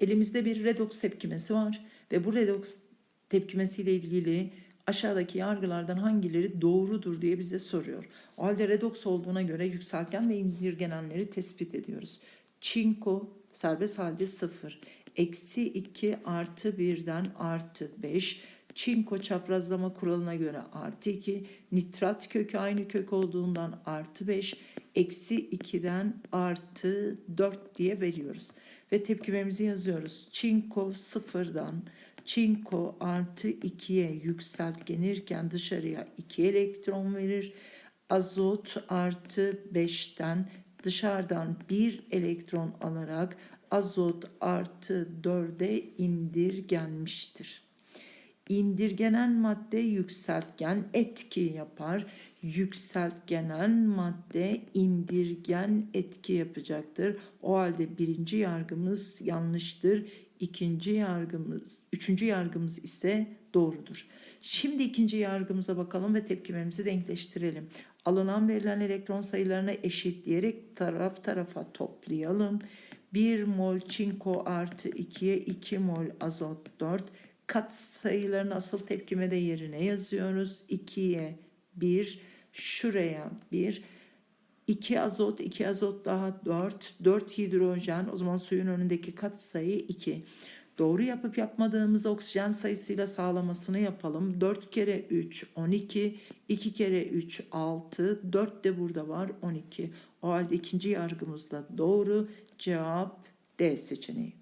Elimizde bir redoks tepkimesi var ve bu redoks tepkimesiyle ilgili aşağıdaki yargılardan hangileri doğrudur diye bize soruyor. O halde redoks olduğuna göre yükseltgen ve indirgenenleri tespit ediyoruz. Çinko serbest halde 0. Eksi 2 artı 1'den artı 5. Çinko çaprazlama kuralına göre artı 2. Nitrat kökü aynı kök olduğundan artı 5. Eksi 2'den artı 4 diye veriyoruz. Ve tepkimemizi yazıyoruz. Çinko sıfırdan çinko artı 2'ye yükseltgenirken dışarıya 2 elektron verir. Azot artı 5'ten dışarıdan 1 elektron alarak azot artı 4'e indirgenmiştir. İndirgenen madde yükseltgen etki yapar. Yükseltgenen madde indirgen etki yapacaktır. O halde birinci yargımız yanlıştır. İkinci yargımız, üçüncü yargımız ise doğrudur. Şimdi ikinci yargımıza bakalım ve tepkimemizi denkleştirelim. Alınan verilen elektron sayılarını eşitleyerek taraf tarafa toplayalım. 1 mol çinko artı 2'ye 2 mol azot 4. Kat sayılarını asıl tepkime de yerine yazıyoruz. 2'ye 1, şuraya 1. 2 azot, 2 azot daha 4, 4 hidrojen. O zaman suyun önündeki kat sayı 2. Doğru yapıp yapmadığımız oksijen sayısıyla sağlamasını yapalım. 4 kere 3 12, 2 kere 3 6, 4 de burada var 12. O halde ikinci yargımız da doğru. Cevap D seçeneği.